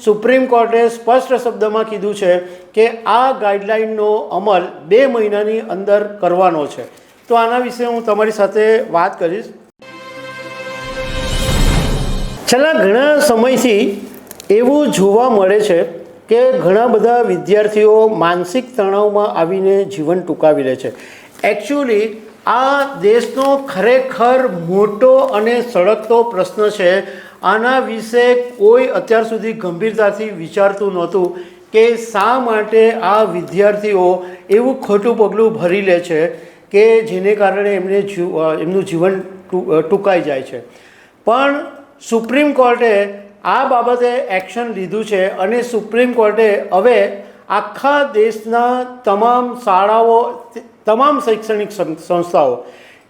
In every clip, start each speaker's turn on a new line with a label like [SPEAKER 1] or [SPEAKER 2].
[SPEAKER 1] Supreme કોર્ટે સ્પષ્ટ શબ્દમાં કીધું છે કે આ ગાઈડલાઇનનો અમલ બે મહિનાની અંદર કરવાનો છે. તો આના વિશે હું તમારી સાથે વાત કરીશ. છેલ્લા ઘણા સમયથી એવું જોવા મળે છે કે ઘણા બધા વિદ્યાર્થીઓ માનસિક તણાવમાં આવીને જીવન ટૂંકાવી લે છે. એકચ્યુઅલી આ દેશનો ખરેખર મોટો અને સળગતો પ્રશ્ન છે આના વિશે કોઈ અત્યાર સુધી ગંભીરતાથી વિચારતું નહોતું કે શા માટે આ વિદ્યાર્થીઓ એવું ખોટું પગલું ભરી લે છે કે જેને કારણે એમને એમનું જીવન ટૂંકાઈ જાય છે. પણ સુપ્રીમ કોર્ટે આ બાબતે એક્શન લીધું છે અને સુપ્રીમ કોર્ટે હવે આખા દેશના તમામ શાળાઓ, તમામ શૈક્ષણિક સંસ્થાઓ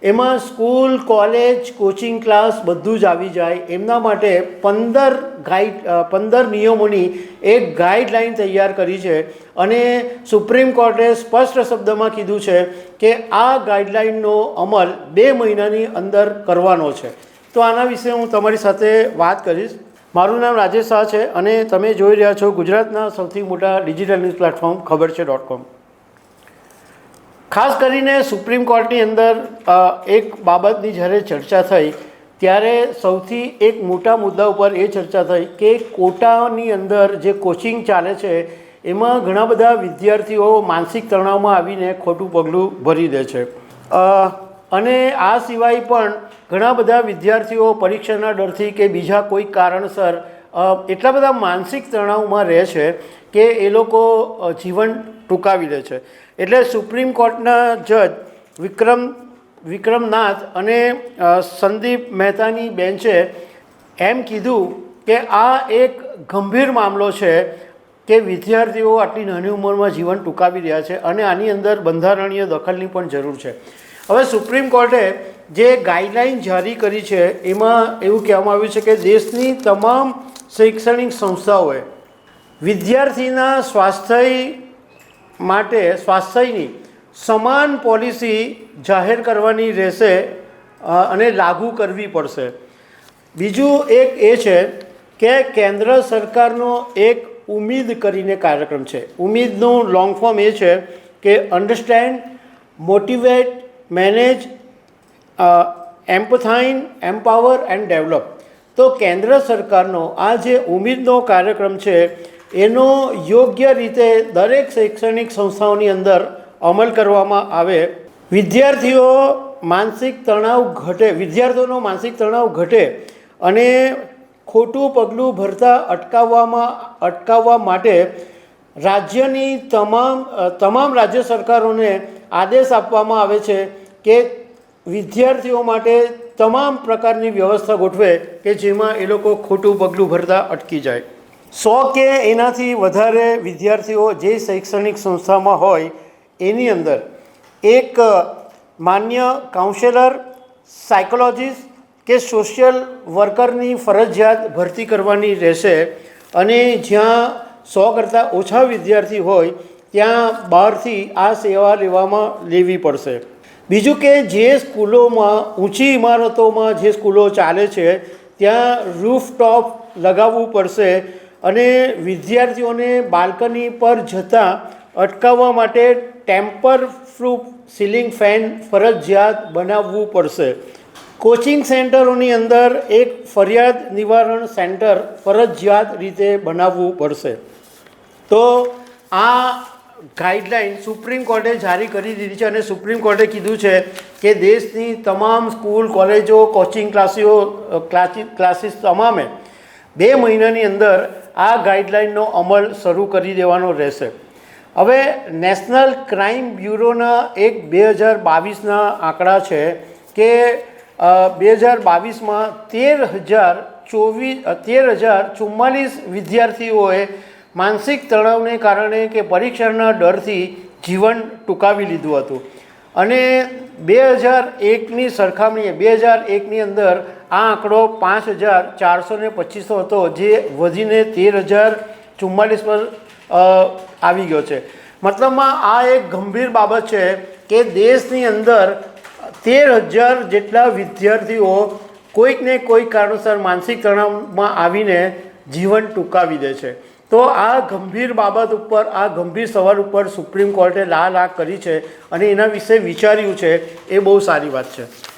[SPEAKER 1] એમાં સ્કૂલ, કોલેજ, કોચિંગ ક્લાસ બધું જ આવી જાય. એમના માટે પંદર ગાઈડ પંદર નિયમોની એક ગાઈડલાઈન તૈયાર કરી છે અને સુપ્રીમ કોર્ટે સ્પષ્ટ શબ્દમાં કીધું છે કે આ ગાઈડલાઈનનો અમલ બે મહિનાની અંદર કરવાનો છે. તો આના વિશે હું તમારી સાથે વાત કરીશ. મારું નામ રાજેશ શાહ છે અને તમે જોઈ રહ્યા છો ગુજરાતના સૌથી મોટા ડિજિટલ ન્યૂઝ પ્લેટફોર્મ, ખબર છે ડોટ કોમ ખાસ કરીને સુપ્રીમ કોર્ટની અંદર એક બાબતની જ્યારે ચર્ચા થઈ, ત્યારે સૌથી એક મોટા મુદ્દા ઉપર એ ચર્ચા થઈ કે કોટાની અંદર જે કોચિંગ ચાલે છે, એમાં ઘણા બધા વિદ્યાર્થીઓ માનસિક તણાવમાં આવીને ખોટું પગલું ભરી દે છે. અને આ સિવાય પણ ઘણા બધા વિદ્યાર્થીઓ પરીક્ષાના ડરથી કે બીજા કોઈ કારણસર એટલા બધા માનસિક તણાવમાં રહે છે કે એ લોકો જીવન ટૂંકાવી લે છે. એટલે સુપ્રીમ કોર્ટના જજ વિક્રમ, વિક્રમનાથ અને સંદીપ મહેતાની બેન્ચે એમ કીધું કે આ એક ગંભીર મામલો છે કે વિદ્યાર્થીઓ આટલી નાની ઉંમરમાં જીવન ટૂંકાવી રહ્યા છે અને આની અંદર બંધારણીય દખલની પણ જરૂર છે. હવે સુપ્રીમ કોર્ટે જે ગાઈડલાઈન જારી કરી છે, એમાં એવું કહેવામાં આવ્યું છે કે દેશની તમામ શૈક્ષણિક સંસ્થાઓએ વિદ્યાર્થીના સ્વાસ્થ્ય માટે સ્વાસ્થ્યની સમાન પોલિસી જાહેર કરવાની રહેશે અને લાગુ કરવી પડશે. બીજું એક એ છે કે કેન્દ્ર સરકારનો એક ઉમેદ કરીને કાર્યક્રમ છે. ઉમેદનું લોંગ ફોર્મ એ છે કે understand motivate manage empathise empower and develop તો કેન્દ્ર સરકારનો આ જે ઉમેદનો કાર્યક્રમ છે એનો યોગ્ય રીતે દરેક શૈક્ષણિક સંસ્થાઓની અંદર અમલ કરવામાં આવે. વિદ્યાર્થીઓ માનસિક તણાવ ઘટે, વિદ્યાર્થીઓનો માનસિક તણાવ ઘટે અને ખોટું પગલું ભરતા અટકાવવામાં, અટકાવવા માટે રાજ્યની તમામ તમામ રાજ્ય સરકારોને આદેશ આપવામાં આવે છે કે વિદ્યાર્થીઓ માટે તમામ પ્રકારની વ્યવસ્થા ગોઠવે કે જેમાં એ લોકો ખોટું પગલું ભરતા અટકી જાય. સો કે એનાથી વધારે વિદ્યાર્થીઓ જે શૈક્ષણિક સંસ્થામાં હોય, એની અંદર એક માન્ય કાઉન્સેલર સાયકોલોજીસ્ટ કે સોશિયલ વર્કરની ફરજિયાત ભરતી કરવાની રહેશે અને જ્યાં સો કરતાં ઓછા વિદ્યાર્થી હોય, ત્યાં બહારથી આ સેવા લેવામાં લેવી પડશે. બીજું કે જે સ્કૂલોમાં ઊંચી ઇમારતોમાં જે સ્કૂલો ચાલે છે, ત્યાં રૂફટોપ લગાવવું પડશે અને વિદ્યાર્થીઓને બાલ્કની પર જતાં અટકાવવા માટે ટેમ્પર પ્રૂફ સીલિંગ ફેન ફરજિયાત બનાવવું પડશે. કોચિંગ સેન્ટરોની અંદર એક ફરિયાદ નિવારણ સેન્ટર ફરજિયાત રીતે બનાવવું પડશે. તો આ ગાઈડલાઇન સુપ્રીમ કોર્ટે જારી કરી દીધી છે અને સુપ્રીમ કોર્ટે કીધું છે કે દેશની તમામ સ્કૂલ, કોલેજો, કોચિંગ ક્લાસીઓ ક્લાસી, ક્લાસીસ તમામે બે મહિનાની અંદર આ ગાઈડલાઇનનો અમલ શરૂ કરી દેવાનો રહેશે. હવે નેશનલ ક્રાઇમ બ્યુરોના એક બે હજાર બાવીસના આંકડા છે કે બે હજાર બાવીસમાં તેર હજાર ચોવીસ તેર હજાર ચુમ્માલીસ વિદ્યાર્થીઓએ માનસિક તણાવને કારણે કે પરીક્ષાના ડરથી જીવન ટૂંકાવી લીધું હતું. અને બે હજાર એકની સરખામણીએ, બે હજાર એકની અંદર આ આંકડો પાંચ હજાર ચારસો ને પચીસો હતો, જે વધીને તેર હજાર ચુમ્માલીસ પર આવી ગયો છે. મતલબમાં આ એક ગંભીર બાબત છે કે દેશની અંદર તેર હજાર જેટલા વિદ્યાર્થીઓ કોઈકને કોઈ કારણસર માનસિક તણાવમાં આવીને જીવન ટૂંકાવી દે છે. તો આ ગંભીર બાબત ઉપર, આ ગંભીર સવાલ ઉપર સુપ્રીમ કોર્ટે લાલ આંખ કરી છે અને એના વિશે વિચાર્યું છે, એ બહુ સારી વાત છે.